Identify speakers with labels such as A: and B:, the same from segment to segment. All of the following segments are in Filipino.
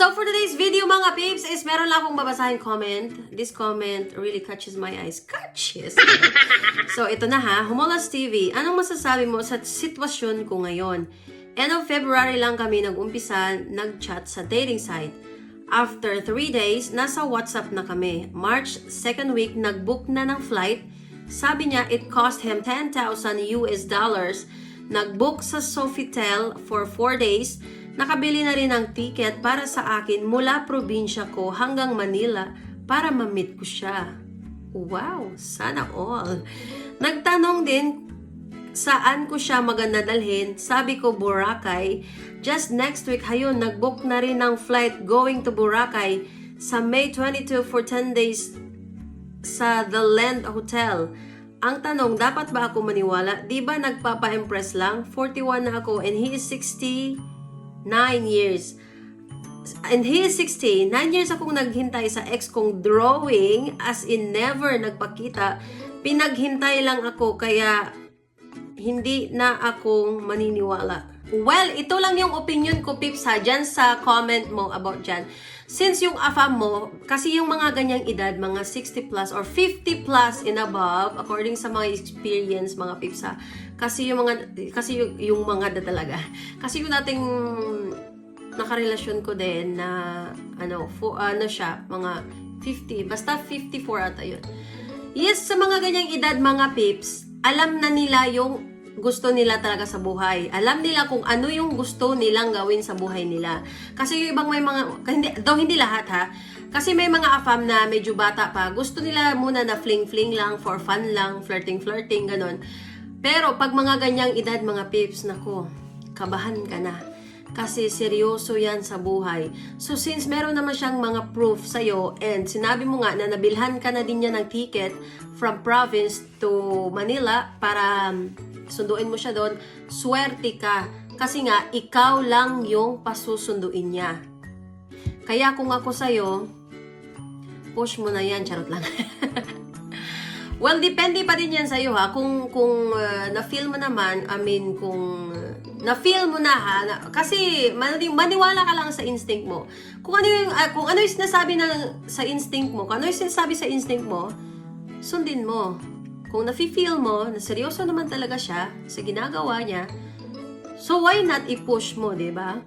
A: So for today's video mga peeps is meron lang akong babasahin comment. This comment really catches my eyes. Catches! so ito na ha, Humolas TV, anong masasabi mo sa sitwasyon ko ngayon? End of February lang kami nag-umpisa nag-chat sa dating site. After 3 days, nasa WhatsApp na kami. March 2nd week, nag-book na ng flight. Sabi niya, it cost him 10,000 US dollars. Nag-book sa Sofitel for 4 days. Nakabili na rin ng ticket para sa akin mula probinsya ko hanggang Manila para ma-meet ko siya. Wow, sana all. Nagtanong din saan ko siya maganda dalhin. Sabi ko, Boracay. Just next week, hayun, nag-book na rin ng flight going to Boracay sa May 22 for 10 days sa The Land Hotel. Ang tanong, dapat ba ako maniwala? Di ba nagpapa-impress lang? 41 na ako and he is 69 years. And he is 60. 9 years akong naghintay sa ex kong drawing as in never nagpakita. Pinaghintay lang ako kaya hindi na akong maniniwala. Well, ito lang yung opinion ko, Pips, ha, dyan sa comment mo about dyan. Since yung AFAM mo, kasi yung mga ganyang edad, mga 60 plus or 50 plus and above, according sa mga experience, mga Pips, ha, kasi yung mga, kasi yung, yung mga da talaga. Kasi yung dating nakarelasyon ko din na, ano, fo, ano siya, mga 50, basta 54 ata yun. Yes, sa mga ganyang edad, mga Pips, alam na nila yung gusto nila talaga sa buhay. Alam nila kung ano yung gusto nilang gawin sa buhay nila. Kasi yung ibang may mga, hindi, daw hindi lahat ha, kasi may mga afam na medyo bata pa, gusto nila muna na fling-fling lang, for fun lang, flirting-flirting, ganon. Pero pag mga ganyang edad, mga pips, nako, kabahan ka na. Kasi seryoso yan sa buhay. So since meron naman siyang mga proof sa'yo and sinabi mo nga na nabilhan ka na din niya ng ticket from province to Manila para um, sunduin mo siya doon, swerte ka. Kasi nga, ikaw lang yung pasusunduin niya. Kaya kung ako sa'yo, push mo na yan, charot lang. well, depende pa din yan sa'yo ha. Kung, kung uh, na-feel mo naman, I mean, kung uh, na-feel mo na ha, na, kasi mani- maniwala ka lang sa instinct mo. Kung ano yung, ah, kung ano yung sinasabi ng, sa instinct mo, kung ano yung sinasabi sa instinct mo, sundin mo. Kung nafe-feel mo na seryoso naman talaga siya sa ginagawa niya, so why not i-push mo, 'di ba?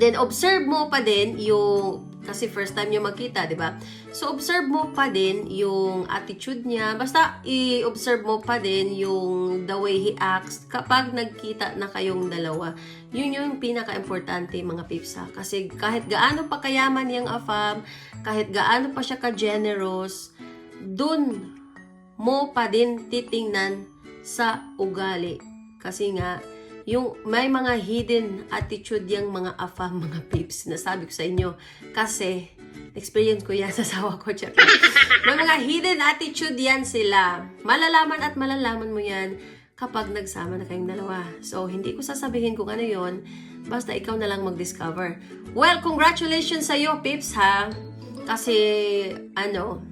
A: Then observe mo pa din yung kasi first time niyo magkita, 'di ba? So observe mo pa din yung attitude niya. Basta i-observe mo pa din yung the way he acts kapag nagkita na kayong dalawa. Yun yung pinaka-importante mga pips ha. Kasi kahit gaano pa kayaman yung afam, kahit gaano pa siya ka-generous, dun mo pa din titingnan sa ugali. Kasi nga, yung may mga hidden attitude yung mga afam, mga pips, na sabi ko sa inyo. Kasi, experience ko yan sa sawa ko. Check. may mga hidden attitude yan sila. Malalaman at malalaman mo yan kapag nagsama na kayong dalawa. So, hindi ko sasabihin kung ano yon Basta ikaw na lang mag-discover. Well, congratulations sa iyo, pips, ha? Kasi, ano,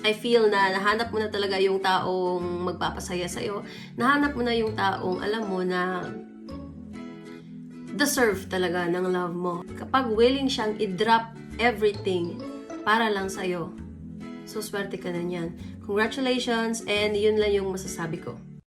A: I feel na nahanap mo na talaga yung taong magpapasaya sa'yo. Nahanap mo na yung taong alam mo na deserve talaga ng love mo. Kapag willing siyang i-drop everything para lang sa'yo, so swerte ka na niyan. Congratulations and yun lang yung masasabi ko.